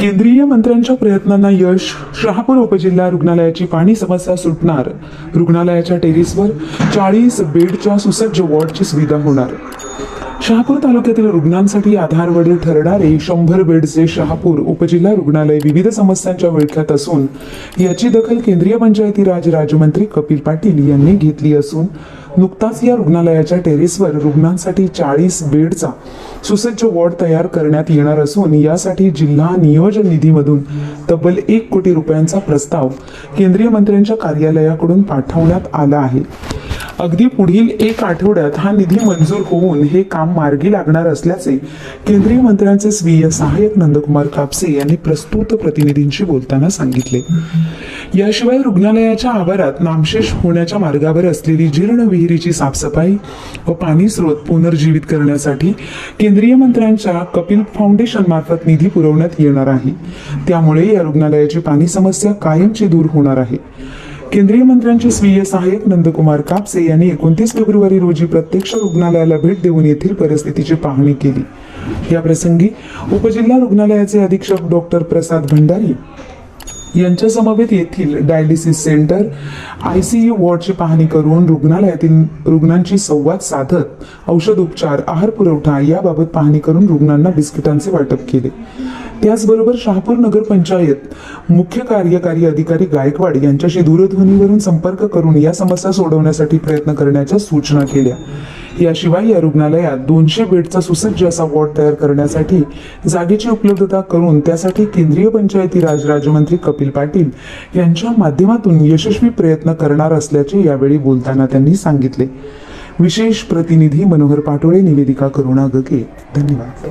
केंद्रीय मंत्र्यांच्या प्रयत्नांना यश शहापूर उपजिल्हा रुग्णालयाची पाणी समस्या सुटणार. रुग्णालयाच्या टेरिसवर चाळीस बेडच्या सुसज्ज वॉर्डची सुविधा होणार. शहापूर तालुक्यातील रुग्णांसाठी आधारवडील ठरणारे शंभर बेडचे शहापूर उपजिल्हा रुग्णालय विविध समस्यांच्या विळख्यात असून याची दखल केंद्रीय पंचायती राज राज्यमंत्री कपिल पाटील यांनी घेतली असून नुकताच या रुग्णालयाच्या टेरेसवर रुग्णांसाठी चाळीस बेडचा सुसज्ज वॉर्ड तयार करण्यात येणार असून यासाठी जिल्हा नियोजन निधीमधून तब्बल एक कोटी रुपयांचा प्रस्ताव केंद्रीय मंत्र्यांच्या कार्यालयाकडून पाठवण्यात आला आहे. अगदी पुढील एक आठवड्यात हा निधी मंजूर होऊन हे काम मार्गी लागणार असल्याचे केंद्रीय मंत्र्यांचे स्वीय सहाय्यक नंदकुमार कापसे यांनी प्रस्तुत प्रतिनिधींशी बोलताना सांगितले. याशिवाय रुग्णालयाच्या आवारात नामशेष होण्याच्या मार्गावर असलेली जीर्ण विहिरीची साफसफाई व पाणी स्रोत पुनर्जीवित करण्यासाठी केंद्रीय मंत्र्यांच्या कपिल फाउंडेशन मार्फत निधी पुरवण्यात येणार आहे. त्यामुळे या रुग्णालयाची पाणी समस्या कायमची दूर होणार आहे. केंद्रीय मंत्र्यांचे स्वीय सहाय्यक नंदकुमार कापसे यांनी एकोणतीस फेब्रुवारी रोजी प्रत्यक्ष रुग्णालयाला भेट देऊन येथील परिस्थितीची पाहणी केली. या प्रसंगी उपजिल्हा रुग्णालयाचे अधीक्षक डॉक्टर प्रसाद भंडारी यांच्या समवेत येथील dialysis centre I C U वॉर्डची पाहणी करून रुग्णालयातील रुग्णांशी संवाद साधत औषध उपचार आहार पुरवठा याबाबत पाहणी करून रुग्णांना बिस्किटांचे वाटप केले. त्याचबरोबर शहापूर नगर पंचायत मुख्य कार्यकारी अधिकारी गायकवाड यांच्याशी दूरध्वनीवरून संपर्क करून या समस्या सोडवण्यासाठी प्रयत्न करण्याच्या सूचना केल्या. याशिवाय या रुग्णालयात दोनशे बेडचा सुसज्ज असा वॉर्ड तयार करण्यासाठी जागेची उपलब्धता करून त्यासाठी केंद्रीय पंचायती राज राज्यमंत्री कपिल पाटील यांच्या माध्यमातून यशस्वी प्रयत्न करणार असल्याचे यावेळी बोलताना त्यांनी सांगितले. विशेष प्रतिनिधी मनोहर पाटोळे निवेदिका करुणा गगे धन्यवाद.